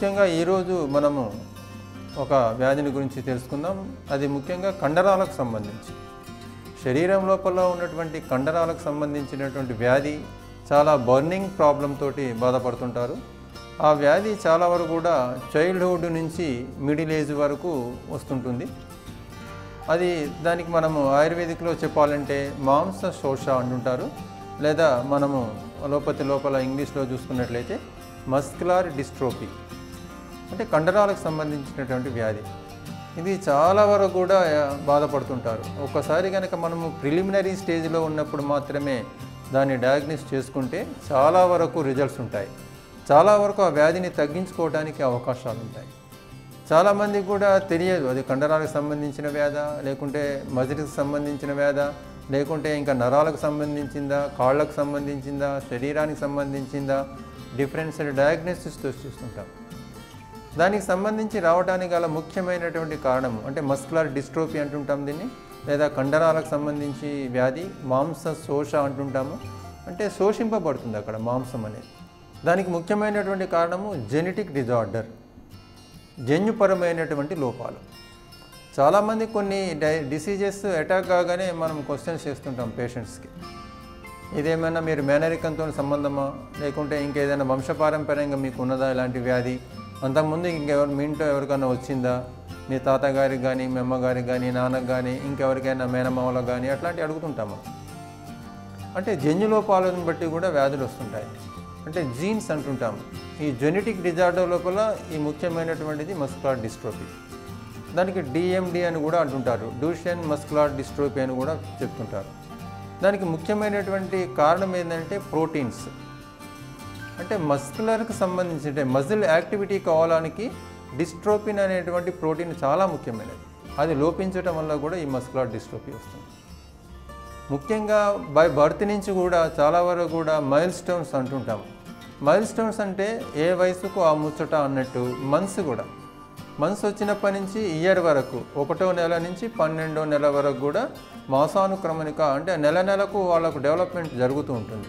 ముఖ్యంగా ఈరోజు మనము ఒక వ్యాధిని గురించి తెలుసుకుందాం. అది ముఖ్యంగా కండరాలకు సంబంధించి. శరీరం లోపల ఉన్నటువంటి కండరాలకు సంబంధించినటువంటి వ్యాధి చాలా బర్నింగ్ ప్రాబ్లం తోటి బాధపడుతుంటారు. ఆ వ్యాధి చాలా వరకు కూడా చైల్డ్హుడ్ నుంచి మిడిల్ ఏజ్ వరకు వస్తుంటుంది. అది దానికి మనము ఆయుర్వేదిక్లో చెప్పాలంటే మాంస శోష అంటుంటారు. లేదా మనము అలోపతి లోపల ఇంగ్లీష్లో చూసుకున్నట్లయితే మస్కులార్ డిస్ట్రోపీ అంటే కండరాలకు సంబంధించినటువంటి వ్యాధి. ఇది చాలా వరకు కూడా బాధపడుతుంటారు. ఒక్కసారి కనుక మనము ప్రిలిమినరీ స్టేజ్లో ఉన్నప్పుడు మాత్రమే దాన్ని డయాగ్నోస్ చేసుకుంటే చాలా వరకు రిజల్ట్స్ ఉంటాయి. చాలా వరకు ఆ వ్యాధిని తగ్గించుకోవడానికి అవకాశాలు ఉంటాయి చాలామందికి కూడా తెలియదు అది కండరాలకు సంబంధించిన వ్యాధ లేకుంటే మజిల్కి సంబంధించిన వ్యాధ లేకుంటే ఇంకా నరాలకు సంబంధించిందా కాళ్ళకు సంబంధించిందా శరీరానికి సంబంధించిందా డిఫరెన్స్ డయాగ్నోసిస్తో చూస్తుంటాం. దానికి సంబంధించి రావడానికి గల ముఖ్యమైనటువంటి కారణం అంటే మస్కులర్ డిస్ట్రోఫీ అంటుంటాం దీన్ని లేదా కండరాలకు సంబంధించి వ్యాధి మాంస శోష అంటుంటాము. అంటే శోషింపబడుతుంది అక్కడ మాంసం అనేది. దానికి ముఖ్యమైనటువంటి కారణము జెనెటిక్ డిజార్డర్ జన్యుపరమైనటువంటి లోపాలు. చాలామంది కొన్ని డై డిసీజెస్ అటాక్ కాగానే మనం క్వశ్చన్స్ చేస్తుంటాం పేషెంట్స్కి. ఇదేమైనా మీరు మేనరికంతో సంబంధమా? లేకుంటే ఇంకేదైనా వంశపారంపర్యంగా మీకు ఉన్నదా ఇలాంటి వ్యాధి? అంతకుముందు ఇంకెవరు మీ ఇంట్లో ఎవరికైనా వచ్చిందా? మీ తాతగారికి కానీ మీ అమ్మగారికి కానీ నాన్నకు కానీ ఇంకెవరికైనా మేనమామలకు కానీ అట్లాంటివి అడుగుతుంటాము? అంటే జన్యులోపాలను బట్టి కూడా వ్యాధులు వస్తుంటాయి. అంటే జీన్స్ అంటుంటాము. ఈ జెనెటిక్ డిజార్డర్ లోపల ఈ ముఖ్యమైనటువంటిది మస్కులార్ డిస్ట్రోపీ దానికి డిఎండి అని కూడా అంటుంటారు. డ్యూషన్ మస్కులార్ డిస్ట్రోపీ అని కూడా చెప్తుంటారు. దానికి ముఖ్యమైనటువంటి కారణం ఏంటంటే ప్రోటీన్స్. అంటే మస్కులర్కి సంబంధించి అంటే మజిల్ యాక్టివిటీ కావడానికి డిస్ట్రోపిన్ అనేటువంటి ప్రోటీన్ చాలా ముఖ్యమైనది. అది లోపించడం వల్ల కూడా ఈ మస్కులర్ డిస్ట్రోఫీ వస్తుంది. ముఖ్యంగా బై బర్త్ నుంచి కూడా చాలా వరకు కూడా మైల్ స్టోన్స్ అంటుంటాము. మైల్ స్టోన్స్ అంటే ఏ వయసుకు ఆ ముచ్చట అన్నట్టు మంత్స్ కూడా. మంత్స్ వచ్చినప్పటి నుంచి ఇయర్ వరకు ఒకటో నెల నుంచి పన్నెండో నెల వరకు కూడా మాసానుక్రమణిక అంటే నెల నెలకు వాళ్ళకు డెవలప్మెంట్ జరుగుతూ ఉంటుంది.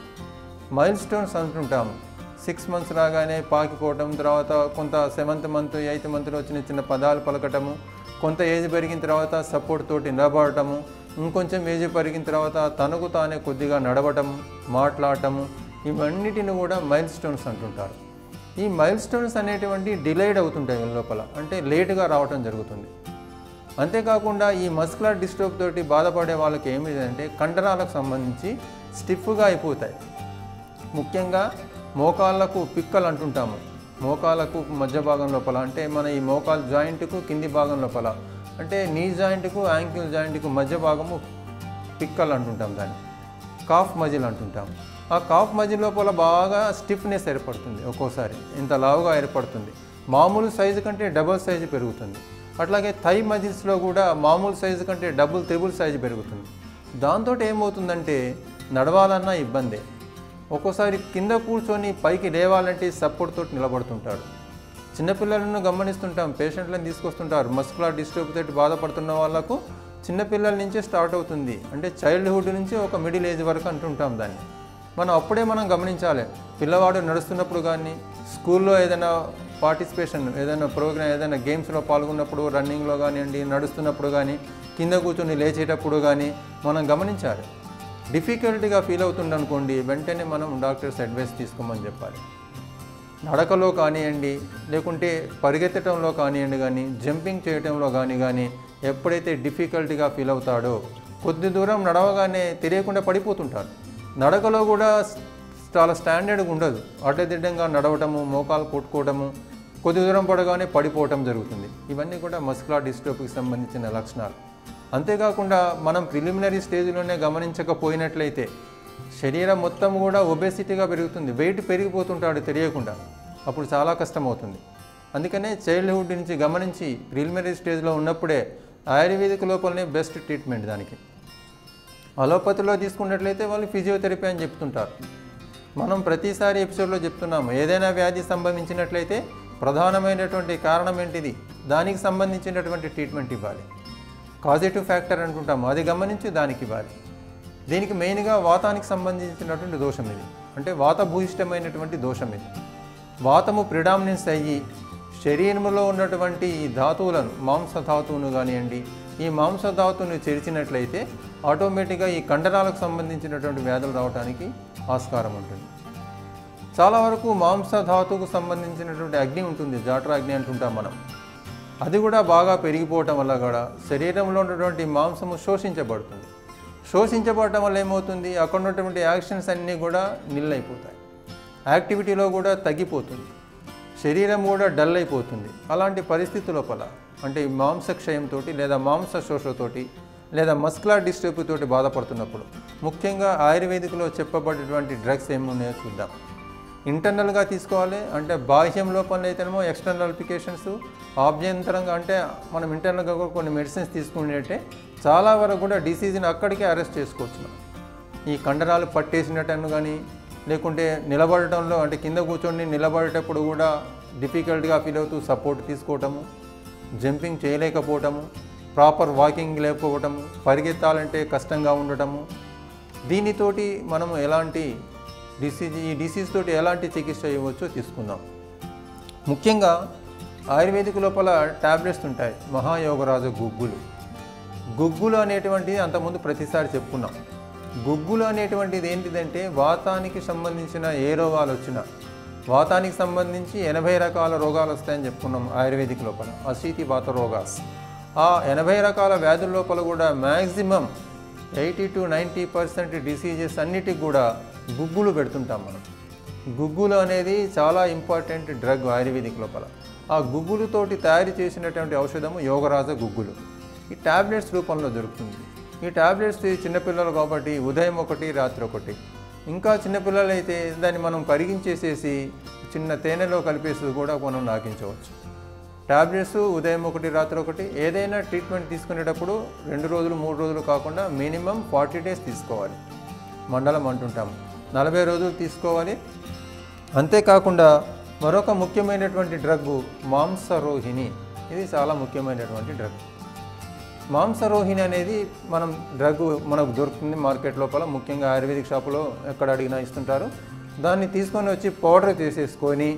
మైల్ స్టోన్స్ అంటుంటాము. సిక్స్ మంత్స్ రాగానే పాకిపోవటం తర్వాత కొంత సెవెంత్ మంత్ ఎయిత్ మంత్లో చిన్న చిన్న పదాలు పలకటము కొంత ఏజ్ పెరిగిన తర్వాత సపోర్ట్ తోటి నిలబడటము ఇంకొంచెం ఏజ్ పెరిగిన తర్వాత తనకు తానే కొద్దిగా నడవటము మాట్లాడటము ఇవన్నిటిని కూడా మైల్ స్టోన్స్ అంటుంటారు. ఈ మైల్ స్టోన్స్ అనేటువంటి డిలేడ్ అవుతుంటాయి లోపల అంటే లేటుగా రావటం జరుగుతుంది. అంతేకాకుండా ఈ మస్కులర్ డిస్టర్బ్ తోటి బాధపడే వాళ్ళకి ఏమిటంటే కండరాలకు సంబంధించి స్టిఫ్గా అయిపోతాయి. ముఖ్యంగా మోకాళ్ళకు పిక్కలు అంటుంటాము. మోకాళ్ళకు మధ్య భాగం లోపల అంటే మన ఈ మోకాల్ జాయింట్కు కింది భాగం లోపల అంటే నీ జాయింట్కు యాంకిల్ జాయింట్కు మధ్య భాగము పిక్కలు అంటుంటాం దాన్ని. కాఫ్ మజిల్ అంటుంటాం. ఆ కాఫ్ మజిల్ లోపల బాగా స్టిఫ్నెస్ ఏర్పడుతుంది ఒక్కోసారి ఇంత లావుగా ఏర్పడుతుంది. మామూలు సైజు కంటే డబుల్ సైజు పెరుగుతుంది. అట్లాగే థై మజిల్స్లో కూడా మామూలు సైజు కంటే డబుల్ త్రిబుల్ సైజు పెరుగుతుంది. దాంతో ఏమవుతుందంటే నడవాలన్నా ఇబ్బందే. ఒక్కోసారి కింద కూర్చొని పైకి లేవాలంటే సపోర్ట్ తోటి నిలబడుతుంటాడు. చిన్నపిల్లలను గమనిస్తుంటాం పేషెంట్లను తీసుకొస్తుంటారు. మస్కులర్ డిస్టర్బ్ తోటి బాధపడుతున్న వాళ్ళకు చిన్నపిల్లల నుంచే స్టార్ట్ అవుతుంది. అంటే చైల్డ్హుడ్ నుంచి ఒక మిడిల్ ఏజ్ వరకు అంటుంటాం దాన్ని. మనం అప్పుడే మనం గమనించాలి. పిల్లవాడు నడుస్తున్నప్పుడు కానీ స్కూల్లో ఏదైనా పార్టిసిపేషన్ ఏదైనా ప్రోగ్రామ్ ఏదైనా గేమ్స్లో పాల్గొన్నప్పుడు రన్నింగ్లో కానివ్వండి నడుస్తున్నప్పుడు కానీ కింద కూర్చొని లేచేటప్పుడు కానీ మనం గమనించాలి. డిఫికల్ట్గా ఫీల్ అవుతుంది అనుకోండి వెంటనే మనం డాక్టర్స్ అడ్వైస్ తీసుకోమని చెప్పాలి. నడకలో కానివ్వండి లేకుంటే పరిగెత్తడంలో కానివ్వండి కానీ జంపింగ్ చేయటంలో కానీ కానీ ఎప్పుడైతే డిఫికల్ట్గా ఫీల్ అవుతాడో కొద్ది దూరం నడవగానే తెలియకుండా పడిపోతుంటారు. నడకలో కూడా చాలా స్టాండర్డ్గా ఉండదు. అడ్డదిడ్డంగా నడవటము మోకాలు కొట్టుకోవటము కొద్ది దూరం పడగానే పడిపోవటం జరుగుతుంది. ఇవన్నీ కూడా మస్కులార్ డిస్ట్రోఫీకి సంబంధించిన లక్షణాలు. అంతేకాకుండా మనం ప్రిలిమినరీ స్టేజ్లోనే గమనించకపోయినట్లయితే శరీరం మొత్తం కూడా ఒబేసిటీగా పెరుగుతుంది. వెయిట్ పెరిగిపోతుంటాడు తెలియకుండా. అప్పుడు చాలా కష్టమవుతుంది. అందుకనే చైల్డ్హుడ్ నుంచి గమనించి ప్రిలిమినరీ స్టేజ్లో ఉన్నప్పుడే ఆయుర్వేదిక్ లోపలనే బెస్ట్ ట్రీట్మెంట్ దానికి. అలోపతిలో తీసుకున్నట్లయితే వాళ్ళు ఫిజియోథెరపీ అని చెప్తుంటారు. మనం ప్రతిసారి ఎపిసోడ్లో చెప్తున్నాము ఏదైనా వ్యాధి సంభవించినట్లయితే ప్రధానమైనటువంటి కారణం ఏంటిది? దానికి సంబంధించినటువంటి ట్రీట్మెంట్ ఇవ్వాలి. కాజిటివ్ ఫ్యాక్టర్ అనుకుంటాము అది గమనించి దానికి ఇవ్వాలి. దీనికి మెయిన్గా వాతానికి సంబంధించినటువంటి దోషం ఇది. అంటే వాత భూయిష్టమైనటువంటి దోషం ఇది. వాతము ప్రిడామినెన్స్ అయ్యి శరీరంలో ఉన్నటువంటి ఈ ధాతువులను మాంస ధాతువును కానివ్వండి ఈ మాంస ధాతువును చేర్చినట్లయితే ఆటోమేటిక్గా ఈ కండరాలకు సంబంధించినటువంటి వ్యాధులు రావడానికి ఆస్కారం ఉంటుంది. చాలా వరకు మాంస ధాతువుకు సంబంధించినటువంటి అగ్ని ఉంటుంది. జాఠరాగ్ని అంటుంటాం మనం. అది కూడా బాగా పెరిగిపోవటం వల్ల కూడా శరీరంలో ఉన్నటువంటి మాంసము శోషించబడుతుంది. శోషించబడటం వల్ల ఏమవుతుంది? అక్కడ ఉన్నటువంటి యాక్షన్స్ అన్నీ కూడా నిల్ అయిపోతాయి యాక్టివిటీలో కూడా తగ్గిపోతుంది. శరీరం కూడా డల్ అయిపోతుంది. అలాంటి పరిస్థితి లోపల అంటే మాంసక్షయంతో లేదా మాంస శోషతోటి లేదా మస్కులర్ డిస్టర్బ్ తోటి బాధపడుతున్నప్పుడు ముఖ్యంగా ఆయుర్వేదికలో చెప్పబడేటువంటి డ్రగ్స్ ఏమున్నాయో చూద్దాం. ఇంటర్నల్గా తీసుకోవాలి. అంటే బాహ్యం లోపల అయితేనేమో ఎక్స్టర్నల్ అప్లికేషన్స్ ఆభ్యంతరంగా అంటే మనం ఇంటర్నల్గా కూడా కొన్ని మెడిసిన్స్ తీసుకునేటే చాలా వరకు కూడా డిసీజ్ని అక్కడికే అరెస్ట్ చేసుకోవచ్చు. ఈ కండరాలు పట్టేసినట్టు కానీ లేకుంటే నిలబడటంలో అంటే కింద కూర్చొని నిలబడేటప్పుడు కూడా డిఫికల్ట్గా ఫీల్ అవుతూ సపోర్ట్ తీసుకోవటము జంపింగ్ చేయలేకపోవటము ప్రాపర్ వాకింగ్ లేకపోవటము పరిగెత్తాలంటే కష్టంగా ఉండటము దీనితోటి మనము ఎలాంటి డిసీజ్ ఈ డిసీజ్ తోటి ఎలాంటి చికిత్స ఇవ్వచ్చో తీసుకుందాం. ముఖ్యంగా ఆయుర్వేదిక లోపల టాబ్లెట్స్ ఉంటాయి మహాయోగరాజు గుగ్గులు. గుగ్గులు అనేటువంటిది అంతకుముందు ప్రతిసారి చెప్పుకున్నాం. గుగ్గులు అనేటువంటిది ఏంటిదంటే వాతానికి సంబంధించిన ఏ రోగాలు వచ్చినా వాతానికి సంబంధించి ఎనభై రకాల రోగాలు వస్తాయని చెప్పుకున్నాం ఆయుర్వేదిక్ లోపల. అశీతి వాత రోగాస్. ఆ ఎనభై రకాల వ్యాధుల లోపల కూడా maximum eighty to ninety percent diseases అన్నిటికి కూడా గుగ్గులు పెడుతుంటాం మనం. గుగ్గులు అనేది చాలా ఇంపార్టెంట్ డ్రగ్ ఆయుర్వేదిక్ లోపల. ఆ గుగ్గులతోటి తయారు చేసినటువంటి ఔషధము యోగరాజ గుగ్గులు. ఈ టాబ్లెట్స్ రూపంలో దొరుకుతుంది. ఈ టాబ్లెట్స్ చిన్నపిల్లలు కాబట్టి ఉదయం ఒకటి రాత్రి ఒకటి. ఇంకా చిన్నపిల్లలు అయితే దాన్ని మనం కరిగించేసేసి చిన్న తేనెలో కలిపేసి కూడా మనం నాకించవచ్చు. ట్యాబ్లెట్స్ ఉదయం ఒకటి రాత్రి ఒకటి ఏదైనా ట్రీట్మెంట్ తీసుకునేటప్పుడు రెండు రోజులు మూడు రోజులు కాకుండా మినిమం ఫార్టీ డేస్ తీసుకోవాలి. మండలం అంటుంటాము. నలభై రోజులు తీసుకోవాలి. అంతేకాకుండా మరొక ముఖ్యమైనటువంటి డ్రగ్ మాంసరోహిణి. ఇది చాలా ముఖ్యమైనటువంటి డ్రగ్. మాంసరోహిణి అనేది మనం డ్రగ్ మనకు దొరుకుతుంది మార్కెట్ లోపల. ముఖ్యంగా ఆయుర్వేదిక్ షాపులో ఎక్కడ అడిగినా ఇస్తుంటారు. దాన్ని తీసుకొని వచ్చి పౌడర్ చేసేసుకొని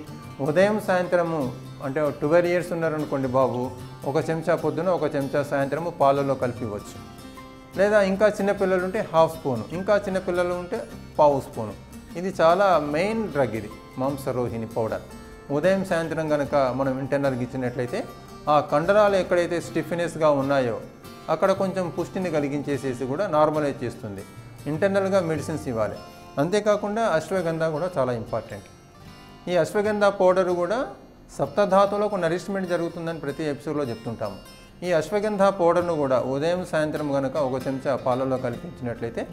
ఉదయం సాయంత్రము అంటే ట్వెల్వ్ ఇయర్స్ ఉన్నారనుకోండి బాబు ఒక చెంచా పొద్దున ఒక చెంచా సాయంత్రము పాలలో కలిపి ఇవ్వచ్చు. లేదా ఇంకా చిన్నపిల్లలు ఉంటే హాఫ్ స్పూను ఇంకా చిన్నపిల్లలు ఉంటే పావు స్పూను. ఇది చాలా మెయిన్ డ్రగ్ ఇది మాంసరోహిణి పౌడర్. ఉదయం సాయంత్రం కనుక మనం ఇంటర్నల్కి ఇచ్చినట్లయితే ఆ కండరాలు ఎక్కడైతే స్టిఫినెస్గా ఉన్నాయో అక్కడ కొంచెం పుష్టిని కలిగించేసేసి కూడా నార్మలైజ్ చేస్తుంది. ఇంటర్నల్గా మెడిసిన్స్ ఇవ్వాలి. అంతేకాకుండా అశ్వగంధ కూడా చాలా ఇంపార్టెంట్. ఈ అశ్వగంధ పౌడర్ కూడా సప్తధాతువులకు నరిష్మెంట్ జరుగుతుందని ప్రతి ఎపిసోడ్లో చెప్తుంటాము. ఈ అశ్వగంధ పౌడర్ను కూడా ఉదయం సాయంత్రం కనుక ఒక చెంచా పాలలో కల్పించినట్లయితే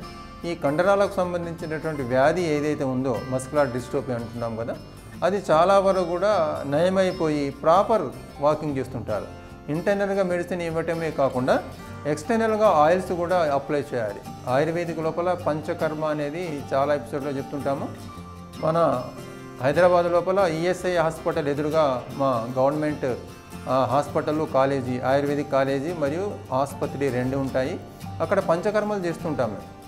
ఈ కండరాలకు సంబంధించినటువంటి వ్యాధి ఏదైతే ఉందో మస్కులార్ డిస్ట్రోపీ అంటున్నాం కదా అది చాలా వరకు కూడా నయమైపోయి ప్రాపర్ వాకింగ్ చేస్తుంటారు. ఇంటర్నల్గా మెడిసిన్ ఇవ్వటమే కాకుండా ఎక్స్టర్నల్గా ఆయిల్స్ కూడా అప్లై చేయాలి. ఆయుర్వేదిక్ లోపల పంచకర్మ అనేది చాలా ఎపిసోడ్లో చెప్తుంటాము. మన హైదరాబాద్ లోపల ఈఎస్ఐ హాస్పిటల్ ఎదురుగా మా government hospital college ayurvedic college మరియు ఆసుపత్రి రెండు ఉంటాయి. అక్కడ పంచకర్మలు చేస్తుంటాం మేము.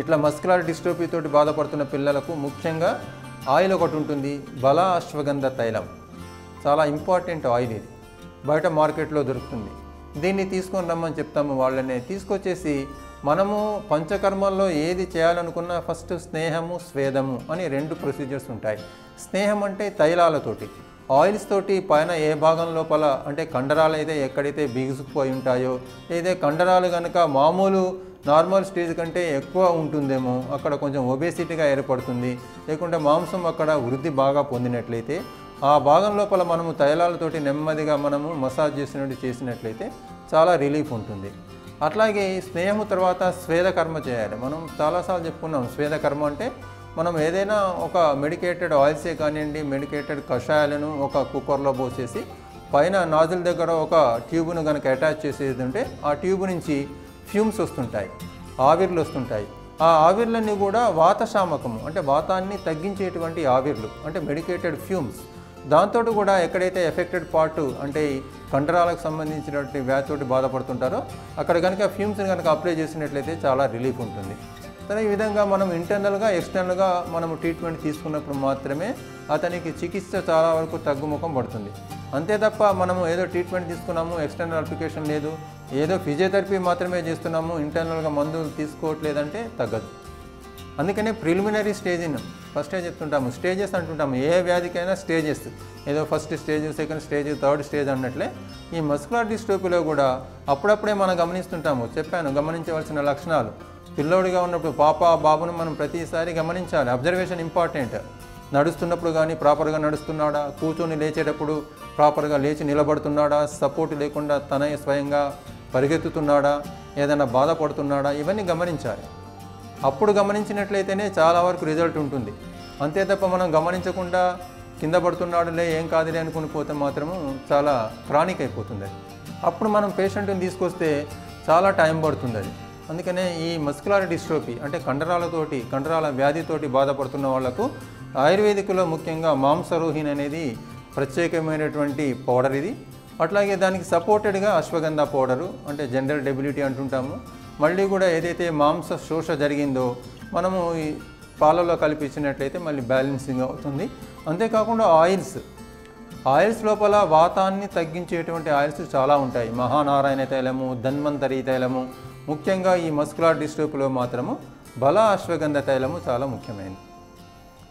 ఇట్లా మస్కులర్ డిస్ట్రోపీ తోటి బాధపడుతున్న పిల్లలకు ముఖ్యంగా ఆయిల్ ఒకటి ఉంటుంది బల అశ్వగంధ తైలం. చాలా ఇంపార్టెంట్ ఆయిల్ ఇది. బయట మార్కెట్లో దొరుకుతుంది. దీన్ని తీసుకొని రమ్మని చెప్తాము వాళ్ళనే. తీసుకొచ్చేసి మనము పంచకర్మల్లో ఏది చేయాలనుకున్నా ఫస్ట్ స్నేహము స్వేదము అని రెండు ప్రొసీజర్స్ ఉంటాయి. స్నేహం అంటే తైలాలతోటి. ఆయిల్స్ తోటి పైన ఏ భాగం లోపల అంటే కండరాలు అయితే ఎక్కడైతే బిగుసుకుపోయి ఉంటాయో లేదా కండరాలు కనుక మామూలు నార్మల్ స్టేజ్ కంటే ఎక్కువ ఉంటుందేమో అక్కడ కొంచెం ఒబేసిటీగా ఏర్పడుతుంది. లేకుంటే మాంసం అక్కడ వృద్ధి బాగా పొందినట్లయితే ఆ భాగం లోపల మనము తైలాలతోటి నెమ్మదిగా మనము మసాజ్ చేసినట్టు చేసినట్లయితే చాలా రిలీఫ్ ఉంటుంది. అట్లాగే స్నేహము తర్వాత స్వేదకర్మ చేయాలి. మనం చాలాసార్లు చెప్పుకున్నాం స్వేదకర్మ అంటే మనం ఏదైనా ఒక మెడికేటెడ్ ఆయిల్సే కానివ్వండి మెడికేటెడ్ కషాయాలను ఒక కుక్కర్లో పోసేసి పైన నాజుల దగ్గర ఒక ట్యూబ్ను కనుక అటాచ్ చేసేది ఉంటే ఆ ట్యూబ్ నుంచి ఫ్యూమ్స్ వస్తుంటాయి ఆవిర్లు వస్తుంటాయి. ఆ ఆవిర్లన్నీ కూడా వాతశామకము అంటే వాతాన్ని తగ్గించేటువంటి ఆవిర్లు అంటే మెడికేటెడ్ ఫ్యూమ్స్ దాంతో కూడా ఎక్కడైతే ఎఫెక్టెడ్ పార్ట్ అంటే ఈ కండరాలకు సంబంధించినటువంటి వ్యాధితోటి బాధపడుతుంటారో అక్కడ కనుక ఫ్యూమ్స్ని కనుక అప్లై చేసినట్లయితే చాలా రిలీఫ్ ఉంటుంది. సరే ఈ విధంగా మనం ఇంటర్నల్గా ఎక్స్టర్నల్గా మనం ట్రీట్మెంట్ తీసుకున్నప్పుడు మాత్రమే అతనికి చికిత్స చాలా వరకు తగ్గుముఖం పడుతుంది. అంతే తప్ప మనము ఏదో ట్రీట్మెంట్ తీసుకున్నాము ఎక్స్టర్నల్ అప్లికేషన్ లేదు ఏదో ఫిజియోథెరపీ మాత్రమే చేస్తున్నాము ఇంటర్నల్గా మందులు తీసుకోవట్లేదంటే తగ్గదు. అందుకనే ప్రిలిమినరీ స్టేజ్ ఫస్ట్ చెప్తుంటాము స్టేజెస్ అంటుంటాము ఏ వ్యాధికైనా స్టేజెస్ ఏదో first stage second stage third stage అన్నట్లే ఈ మస్కులర్ డిస్ట్రోపీలో కూడా అప్పుడప్పుడే మనం గమనిస్తుంటాము చెప్పాను గమనించవలసిన లక్షణాలు. పిల్లోడిగా ఉన్నప్పుడు పాప బాబును మనం ప్రతిసారి గమనించాలి. అబ్జర్వేషన్ ఇంపార్టెంట్ నడుస్తున్నప్పుడు కానీ ప్రాపర్గా నడుస్తున్నాడా? కూర్చొని లేచేటప్పుడు ప్రాపర్గా లేచి నిలబడుతున్నాడా? సపోర్ట్ లేకుండా తనే స్వయంగా పరిగెత్తుతున్నాడా? ఏదైనా బాధపడుతున్నాడా? ఇవన్నీ గమనించాలి. అప్పుడు గమనించినట్లయితేనే చాలా వరకు రిజల్ట్ ఉంటుంది. అంతే తప్ప మనం గమనించకుండా కింద పడుతున్నాడులే ఏం కాదులే అనుకుని పోతే మాత్రము చాలా క్రానిక్ అయిపోతుంది అది. అప్పుడు మనం పేషెంట్ని తీసుకొస్తే చాలా టైం పడుతుంది అది. అందుకనే ఈ మస్కులార్ డిస్ట్రోపీ అంటే కండరాలతోటి కండరాల వ్యాధితోటి బాధపడుతున్న వాళ్ళకు ఆయుర్వేదికలో ముఖ్యంగా మాంసరోహిన్ అనేది ప్రత్యేకమైనటువంటి పౌడర్ ఇది. అట్లాగే దానికి సపోర్టెడ్గా అశ్వగంధ పౌడరు అంటే జనరల్ డెబిలిటీ అంటుంటాము. మళ్ళీ కూడా ఏదైతే మాంస శోష జరిగిందో మనము ఈ పాలలో కలిపించినట్లయితే మళ్ళీ బ్యాలెన్సింగ్ అవుతుంది. అంతేకాకుండా ఆయిల్స్. ఆయిల్స్ లోపల వాతాన్ని తగ్గించేటువంటి ఆయిల్స్ చాలా ఉంటాయి. మహానారాయణ తైలము ధన్వంతరి తైలము ముఖ్యంగా ఈ మస్కులార్ డిస్ట్రోప్లో మాత్రము బల అశ్వగంధ తైలము చాలా ముఖ్యమైనది.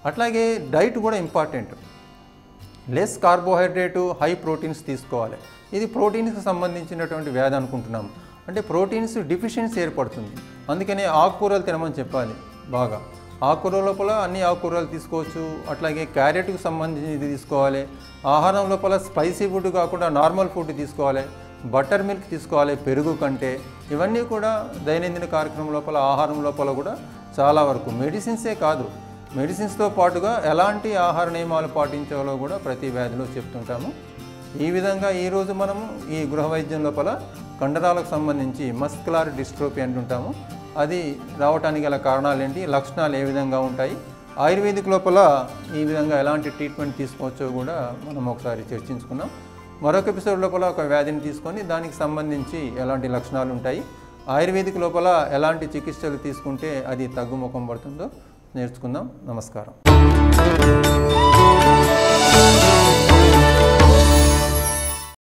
అట్లాగే డైట్ కూడా important. Less carbohydrate high proteins తీసుకోవాలి. ఇది ప్రోటీన్స్కి సంబంధించినటువంటి వ్యాధి అనుకుంటున్నాం. అంటే ప్రోటీన్స్ డిఫిషియన్సీ ఏర్పడుతుంది. అందుకనే ఆకుకూరలు తినమని చెప్పాలి బాగా. ఆకుకూర లోపల అన్ని ఆకుకూరలు తీసుకోవచ్చు. అట్లాగే క్యారెట్కి సంబంధించి తీసుకోవాలి. ఆహారం లోపల స్పైసీ ఫుడ్ కాకుండా నార్మల్ ఫుడ్ తీసుకోవాలి. బటర్ మిల్క్ తీసుకోవాలి పెరుగు కంటే. ఇవన్నీ కూడా దైనందిన కార్యక్రమం లోపల ఆహారం లోపల కూడా చాలా వరకు. మెడిసిన్సే కాదు. మెడిసిన్స్తో పాటుగా ఎలాంటి ఆహార నియమాలు పాటించాలో కూడా ప్రతి వ్యాధిలో చెప్తుంటాము. ఈ విధంగా ఈరోజు మనము ఈ గృహ వైద్యం లోపల కండరాలకు సంబంధించి మస్కులార్ డిస్ట్రోపీ అంటుంటాము. అది రావటానికి గల కారణాలు ఏంటి లక్షణాలు ఏ విధంగా ఉంటాయి? ఆయుర్వేదిక్ లోపల ఈ విధంగా ఎలాంటి ట్రీట్మెంట్ తీసుకోవచ్చో కూడా మనం ఒకసారి చర్చించుకున్నాం మరొక ఎపిసోడ్ లోపల ఒక వ్యాధిని తీసుకొని దానికి సంబంధించి ఎలాంటి లక్షణాలు ఉంటాయి ఆయుర్వేదిక్ లోపల ఎలాంటి చికిత్సలు తీసుకుంటే అది తగ్గుముఖం పడుతుందో నేర్చుకుందాం. నమస్కారం.